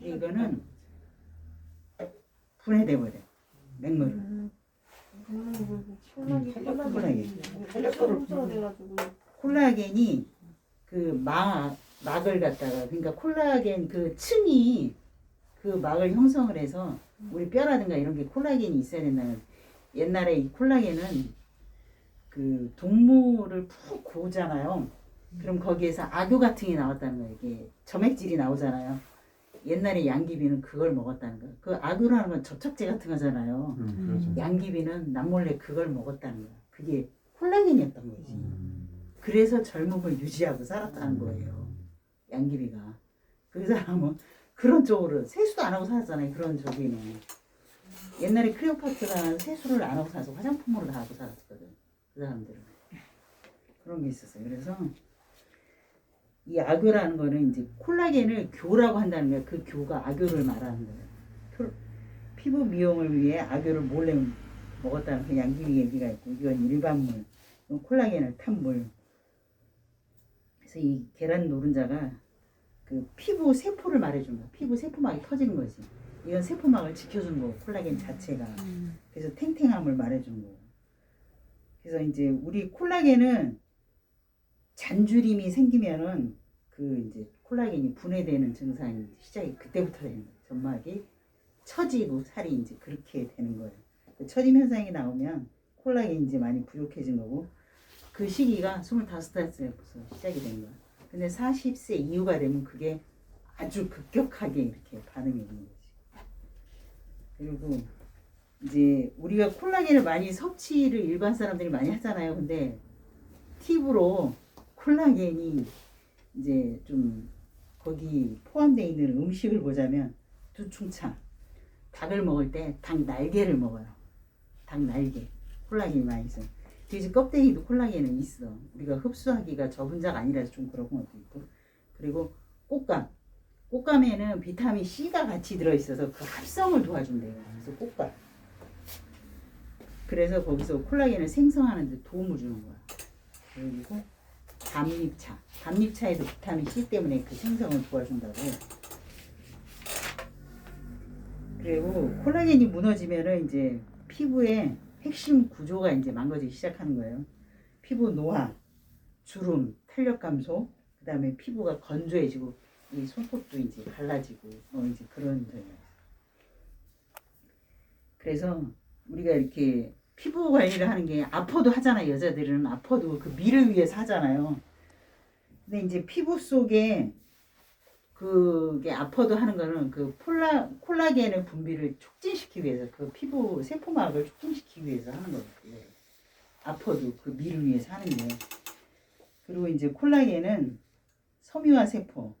이거는 분해돼 버려. 맹물을. 음. 콜라겐. 콜라겐 돼가지고 콜라겐이 그 막, 막을 갖다가 그러니까 콜라겐 그 층이 그 막을 형성을 해서 우리 뼈라든가 이런 게 콜라겐이 있어야 된다는 옛날에 이 콜라겐은 그 동물을 푹 구우잖아요. 그럼 거기에서 악유 같은 게 나왔다는 거예요. 이게 점액질이 나오잖아요. 옛날에 양귀비는 그걸 먹었다는 거예요. 그 악유라는 건 접착제 같은 거잖아요. 음, 그렇죠. 양귀비는 남몰래 그걸 먹었다는 거야. 그게 콜라겐이었던 거지. 음. 그래서 젊음을 유지하고 살았다는 거예요. 양귀비가. 그 사람은 그런 쪽으로 세수도 안 하고 살았잖아요. 그런 저기는. 옛날에 크레오파트라는 세수를 안 하고 살아서 화장품으로 다 하고 살았거든. 그 사람들은. 그런 게 있었어요. 그래서 이 악교라는 거는 이제 콜라겐을 교라고 한다는 거예요. 그 교가 악교를 말하는 거예요. 표- 피부 미용을 위해 악교를 몰래 먹었다는 그 양귀비 얘기가 있고 이건 일반물, 이건 콜라겐을 탄 물. 그래서 이 계란 노른자가 그 피부 세포를 말해준 거야. 피부 세포막이 터지는 거지. 이건 세포막을 지켜준 거고 콜라겐 자체가. 그래서 탱탱함을 말해준 거고. 그래서 이제 우리 콜라겐은 잔주림이 생기면은 그 이제 콜라겐이 분해되는 증상이 시작이 그때부터 되는 거예요. 점막이 처지고 살이 이제 그렇게 되는 거예요. 그 처짐 현상이 나오면 콜라겐이 이제 많이 부족해진 거고 그 시기가 25살부터 시작이 된 거야. 근데 40세 이후가 되면 그게 아주 급격하게 이렇게 반응이 오는 거지. 그리고 이제 우리가 콜라겐을 많이 섭취를 일반 사람들이 많이 하잖아요. 근데 팁으로 콜라겐이 이제 좀 거기 포함되어 있는 음식을 보자면 두충차 닭을 먹을 때 닭 날개를 먹어요. 닭 날개 콜라겐이 많이 있어. 돼지 껍데기도 콜라겐은 있어. 우리가 흡수하기가 저 분자가 아니라서 좀 그런 것도 있고. 그리고 꽃감. 꽃감에는 비타민 C가 같이 들어있어서 그 합성을 도와준대요. 그래서 꽃감. 그래서 거기서 콜라겐을 생성하는 데 도움을 주는 거야. 그리고 감잎차. 감잎차에도 비타민 C 때문에 그 생성을 도와준다고. 그리고 콜라겐이 무너지면은 이제 피부의 핵심 구조가 이제 망가지기 시작하는 거예요. 피부 노화, 주름, 탄력 감소, 그 다음에 피부가 건조해지고 이 손톱도 이제 갈라지고 뭐 이제 그런 점이 그래서 우리가 이렇게 피부 관리를 하는 게 아파도 하잖아요. 여자들은 아파도 그 미를 위해서 하잖아요. 근데 이제 피부 속에 그게 아파도 하는 거는 그 콜라 콜라겐의 분비를 촉진시키기 위해서 그 피부 세포막을 촉진시키기 위해서 하는 거거든요. 아파도 그 미를 위해서 하는 게. 그리고 이제 콜라겐은 섬유화 세포.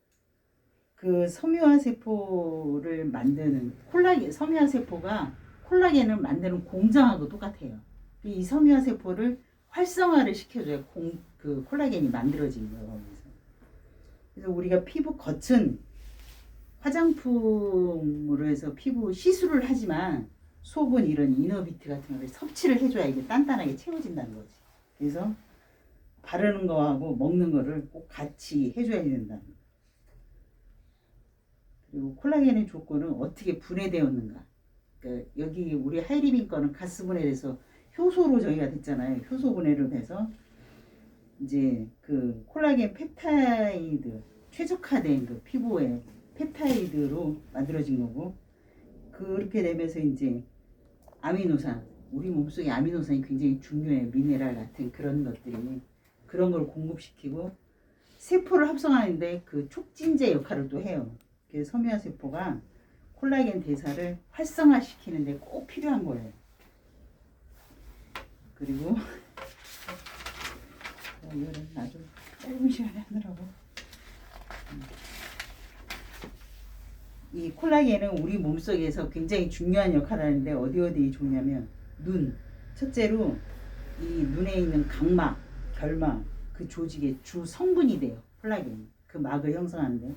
그 섬유화 세포를 만드는 콜라겐 섬유화 세포가 콜라겐을 만드는 공장하고 똑같아요. 이 섬유화 세포를 활성화를 시켜줘야 공, 그 콜라겐이 만들어지는 거예요. 그래서 우리가 피부 겉은 화장품으로 해서 피부 시술을 하지만 속은 이런 이너비트 같은 거를 섭취를 해줘야 이게 단단하게 채워진다는 거지. 그래서 바르는 거하고 먹는 거를 꼭 같이 해줘야 된다는 거. 그리고 콜라겐의 조건은 어떻게 분해되었는가. 그러니까 여기 우리 하이리빈 거는 가스 분해돼서 효소로 저희가 됐잖아요. 효소 분해로 돼서 이제 그 콜라겐 펩타이드 최적화된 그 피부에 펩타이드로 만들어진 거고 그렇게 되면서 이제 아미노산 우리 몸속에 아미노산이 굉장히 중요해 미네랄 같은 그런 것들이 그런 걸 공급시키고 세포를 합성하는데 그 촉진제 역할을 또 해요. 그래서 섬유화 세포가 콜라겐 대사를 활성화시키는 데 꼭 필요한 거예요. 그리고 어, 이거는 아주 짧은 시간에 하느라고. 음. 이 콜라겐은 우리 몸속에서 굉장히 중요한 역할을 하는데 어디 어디 좋냐면 눈. 첫째로 이 눈에 있는 각막, 결막 그 조직의 주 성분이 돼요. 콜라겐이. 그 막을 형성하는데.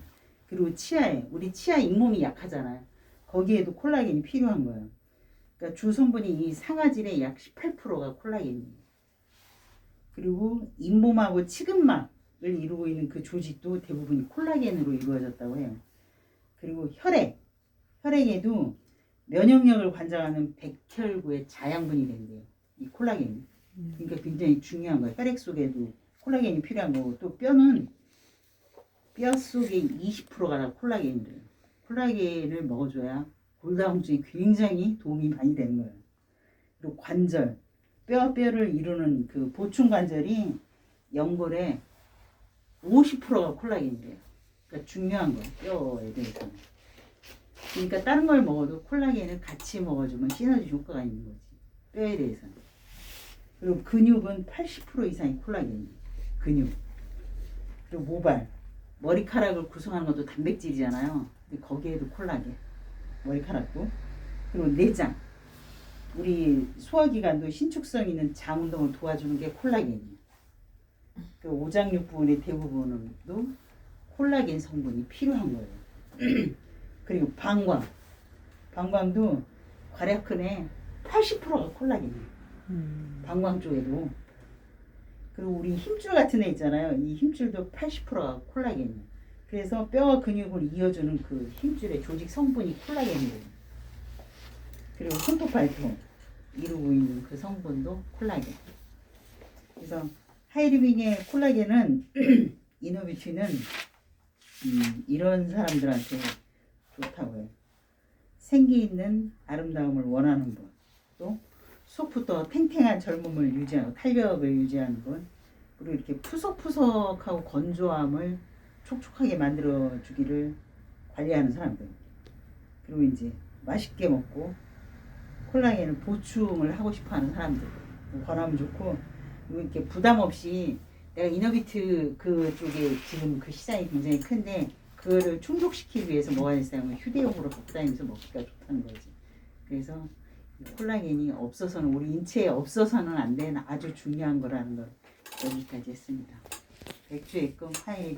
그리고 치아에 우리 치아 잇몸이 약하잖아요. 거기에도 콜라겐이 필요한 거예요. 그러니까 주 성분이 이 상아질의 약 18%가 콜라겐이에요. 그리고 잇몸하고 치근막을 이루고 있는 그 조직도 대부분이 콜라겐으로 이루어졌다고 해요. 그리고 혈액, 혈액에도 면역력을 관장하는 백혈구의 자양분이 된대요. 이 콜라겐이. 그러니까 굉장히 중요한 거예요. 혈액 속에도 콜라겐이 필요한 거고 또 뼈는 뼈 속에 20%가 다 콜라겐이래요. 콜라겐을 먹어줘야 골다공증에 굉장히 도움이 많이 되는 거예요. 그리고 관절, 뼈 뼈를 이루는 그 보충 관절이 연골의 50%가 콜라겐이래요. 그러니까 중요한 거예요. 뼈에 대해서는. 그러니까 다른 걸 먹어도 콜라겐을 같이 먹어주면 시너지 효과가 있는 거지. 뼈에 대해서는. 그리고 근육은 80% 이상이 콜라겐이에요. 근육. 그리고 모발. 머리카락을 구성하는 것도 단백질이잖아요. 근데 거기에도 콜라겐. 머리카락도. 그리고 내장. 우리 소화기관도 신축성 있는 장 운동을 도와주는 게 콜라겐이에요. 그 오장육 부분의 대부분도 콜라겐 성분이 필요한 거예요. 그리고 방광. 방광도 괄약근의 80%가 콜라겐이에요. 방광 쪽에도. 그리고 우리 힘줄 같은 애 있잖아요. 이 힘줄도 80%가 콜라겐이에요. 그래서 뼈와 근육을 이어주는 그 힘줄의 조직 성분이 콜라겐이에요. 그리고 손톱 발톱 이루고 있는 그 성분도 콜라겐. 그래서 하이리빙의 콜라겐은 이노비티는 음, 이런 사람들한테 좋다고요. 생기 있는 아름다움을 원하는 분, 또 속부터 탱탱한 젊음을 유지하고 탄력을 유지하는 분, 그리고 이렇게 푸석푸석하고 건조함을 촉촉하게 만들어 주기를 관리하는 사람들. 그리고 이제 맛있게 먹고 콜라겐을 보충을 하고 싶어 하는 사람들. 권하면 좋고, 이렇게 부담 없이 내가 이너비트 그쪽에 지금 그 시장이 굉장히 큰데, 그거를 충족시키기 위해서 뭐가 있냐면 휴대용으로 갖고 다니면서 먹기가 좋다는 거지. 그래서 이 콜라겐이 없어서는 우리 인체에 없어서는 안 되는 아주 중요한 거라는 걸 여기까지 했습니다. 백주의 꿈 화요일